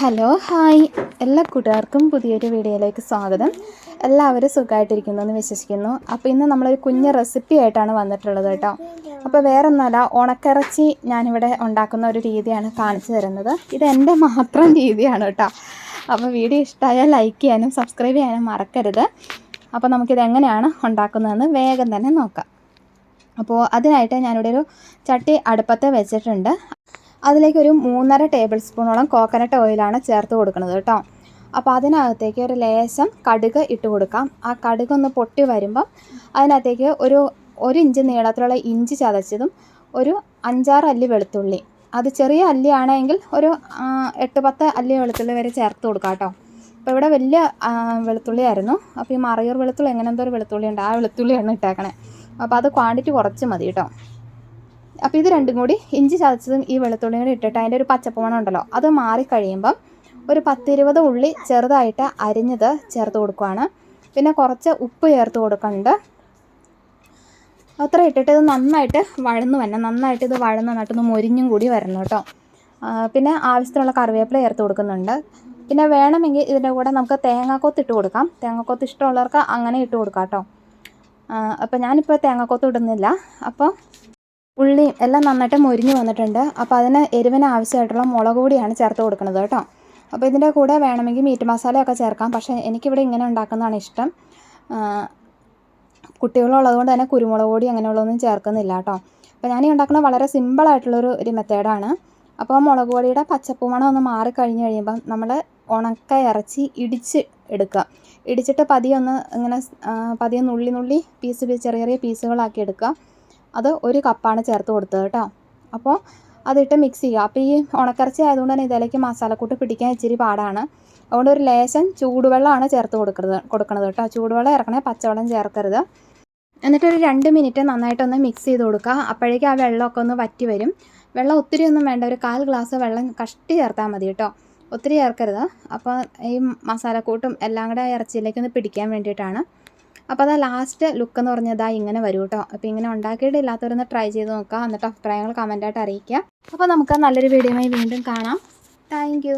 Hello hi. എല്ലാ കൂട്ടുകാർക്കും പുതിയൊരു വീഡിയോയിലേക്ക് സ്വാഗതം. എല്ലാവരും സുഖമായിട്ടിരിക്കുന്നു എന്ന് വിശ്വസിക്കുന്നു. അപ്പോൾ ഇന്ന് നമ്മളൊരു കുഞ്ഞ് റെസിപ്പി ആയിട്ടാണ് വന്നിട്ടുള്ളത് കേട്ടോ. അപ്പോൾ വേറെ ഒന്നുമല്ല ഉണക്കിറച്ചി ഞാനിവിടെ ഉണ്ടാക്കുന്ന ഒരു രീതിയാണ് കാണിച്ചു തരുന്നത്. ഇത് എന്റെ മാത്രം രീതിയാണ് കേട്ടോ. അപ്പോൾ വീഡിയോ ഇഷ്ടമായാൽ ലൈക്ക് ചെയ്യാനും സബ്സ്ക്രൈബ് ചെയ്യാനും മറക്കരുത്. അപ്പോൾ നമുക്കിത് എങ്ങനെയാണ് ഉണ്ടാക്കുന്നതെന്ന് വേഗം തന്നെ നോക്കാം. അപ്പോൾ അതിനായിട്ട് ഞാനിവിടെ ഒരു ചട്ടി അടുപ്പത്ത് വെച്ചിട്ടുണ്ട്. അതിലേക്ക് ഒരു മൂന്നര ടേബിൾ സ്പൂണോളം കോക്കനട്ട് ഓയിലാണ് ചേർത്ത് കൊടുക്കുന്നത് കേട്ടോ. അപ്പോൾ അതിനകത്തേക്ക് ഒരു ലേശം കടുക് ഇട്ട് കൊടുക്കാം. ആ കടുക് ഒന്ന് പൊട്ടി വരുമ്പം അതിനകത്തേക്ക് ഒരു ഒരു ഇഞ്ച് നീളത്തിലുള്ള ഇഞ്ചി ചതച്ചതും ഒരു അഞ്ചാറ് അല്ലി വെളുത്തുള്ളി. അത് ചെറിയ അല്ലിയാണെങ്കിൽ ഒരു എട്ട് പത്ത് അല്ലി വെളുത്തുള്ളി വരെ ചേർത്ത് കൊടുക്കാം കേട്ടോ. അപ്പോൾ ഇവിടെ വലിയ വെളുത്തുള്ളി വെളുത്തുള്ളിയായിരുന്നു അപ്പോൾ ഈ മറയൂർ വെളുത്തുള്ളി എങ്ങനെന്തോ ഒരു വെളുത്തുള്ളി ഉണ്ട്. ആ വെളുത്തുള്ളിയാണ് ഇട്ടേക്കണേ. അപ്പോൾ അത് ക്വാണ്ടിറ്റി കുറച്ച് മതി കേട്ടോ. അപ്പോൾ ഇത് രണ്ടും കൂടി ഇഞ്ചി ചതച്ചതും ഈ വെളുത്തുള്ളിയും കൂടി ഇട്ടിട്ട് അതിന്റെ ഒരു പച്ചപ്പമണം ഉണ്ടല്ലോ അത് മാറിക്കഴിയുമ്പം ഒരു പത്തിരുപത് ഉള്ളി ചെറുതായിട്ട് അരിഞ്ഞത് ചേർത്ത് കൊടുക്കുവാണ്. പിന്നെ കുറച്ച് ഉപ്പ് ചേർത്ത് കൊടുക്കുന്നുണ്ട്. അത്ര ഇട്ടിട്ട് ഇത് നന്നായിട്ട് വഴന്ന് വരണം. നന്നായിട്ട് ഇത് വഴന്ന് നന്നായിട്ടൊന്ന് മൊരിഞ്ഞും കൂടി വരണം കേട്ടോ. പിന്നെ ആവശ്യത്തിനുള്ള കറിവേപ്പില ചേർത്ത് കൊടുക്കുന്നുണ്ട്. പിന്നെ വേണമെങ്കിൽ ഇതിന്റെ കൂടെ നമുക്ക് തേങ്ങാക്കൊത്ത് ഇട്ട് കൊടുക്കാം. തേങ്ങാക്കൊത്ത് ഇഷ്ടമുള്ളവർക്ക് അങ്ങനെ ഇട്ട് കൊടുക്കാം കേട്ടോ. അപ്പോൾ ഞാനിപ്പോൾ തേങ്ങാക്കൊത്ത് ഇടുന്നില്ല. അപ്പോൾ ഉള്ളിയും എല്ലാം നന്നായിട്ട് മൊരിഞ്ഞ് വന്നിട്ടുണ്ട്. അപ്പോൾ അതിന് എരിവിന് ആവശ്യമായിട്ടുള്ള മുളക് പൊടിയാണ് ചേർത്ത് കൊടുക്കുന്നത് കേട്ടോ. അപ്പോൾ ഇതിന്റെ കൂടെ വേണമെങ്കിൽ മീറ്റ് മസാലയൊക്കെ ചേർക്കാം. പക്ഷേ എനിക്കിവിടെ ഇങ്ങനെ ഉണ്ടാക്കുന്നതാണ് ഇഷ്ടം. കുട്ടികളുള്ളതുകൊണ്ട് കുട്ടികളുള്ളത് കൊണ്ട് തന്നെ കുരുമുളക് പൊടി അങ്ങനെയുള്ളതൊന്നും ചേർക്കുന്നില്ല കേട്ടോ. അപ്പോൾ ഞാൻ ഈ ഉണ്ടാക്കുന്നത് വളരെ സിമ്പിളായിട്ടുള്ളൊരു ഒരു മെത്തേഡാണ്. അപ്പോൾ മുളക് പൊടിയുടെ പച്ചപ്പ് മണം ഒന്ന് മാറി കഴിഞ്ഞ് കഴിയുമ്പം നമ്മൾ ഉണക്ക ഇറച്ചി ഇടിച്ച് എടുക്കുക. ഇടിച്ചിട്ട് പതിയൊന്ന് ഇങ്ങനെ പതിയൊന്ന് പതിയെ നുള്ളി നുള്ളി പീസ് ചെറിയ ചെറിയ പീസുകളാക്കി എടുക്കുക. അത് ഒരു കപ്പാണ് ചേർത്ത് കൊടുത്തത് കേട്ടോ. അപ്പോൾ അതിട്ട് മിക്സ് ചെയ്യുക. അപ്പോൾ ഈ ഉണക്കിറച്ചി ആയതുകൊണ്ട് തന്നെ ഇതിലേക്ക് മസാലക്കൂട്ട് പിടിക്കാൻ ഇച്ചിരി പാടാണ്. അതുകൊണ്ട് ഒരു ലേശം ചൂടുവെള്ളമാണ് ചേർത്ത് കൊടുക്കുന്നത് കൊടുക്കണത് കേട്ടോ. ചൂടുവെള്ളം ഇറക്കണേ പച്ചവെള്ളം ചേർക്കരുത്. എന്നിട്ട് ഒരു രണ്ട് മിനിറ്റ് നന്നായിട്ടൊന്ന് മിക്സ് ചെയ്ത് കൊടുക്കുക. അപ്പോഴേക്കും ആ വെള്ളമൊക്കെ ഒന്ന് വറ്റി വരും. വെള്ളം ഒത്തിരി ഒന്നും വേണ്ട ഒരു കാൽ ഗ്ലാസ് വെള്ളം കഷ്ടി ചേർത്താൽ മതി കേട്ടോ. ഒത്തിരി ചേർക്കരുത്. അപ്പോൾ ഈ മസാലക്കൂട്ടും എല്ലാം കൂടെ ഇറച്ചിയിലേക്ക് ഒന്ന് പിടിക്കാൻ വേണ്ടിയിട്ടാണ്. അപ്പോൾ അതാ ലാസ്റ്റ് ലുക്ക് എന്ന് പറഞ്ഞതാ ഇങ്ങനെ വരും കേട്ടോ അപ്പോൾ ഇങ്ങനെ ഉണ്ടാക്കിയിട്ടില്ലാത്തവരൊന്ന് ട്രൈ ചെയ്ത് നോക്കാം. എന്നിട്ട് അഭിപ്രായങ്ങൾ കമന്റായിട്ട് അറിയിക്കുക അപ്പോൾ നമുക്ക് നല്ലൊരു വീഡിയോയുമായി വീണ്ടും കാണാം. താങ്ക്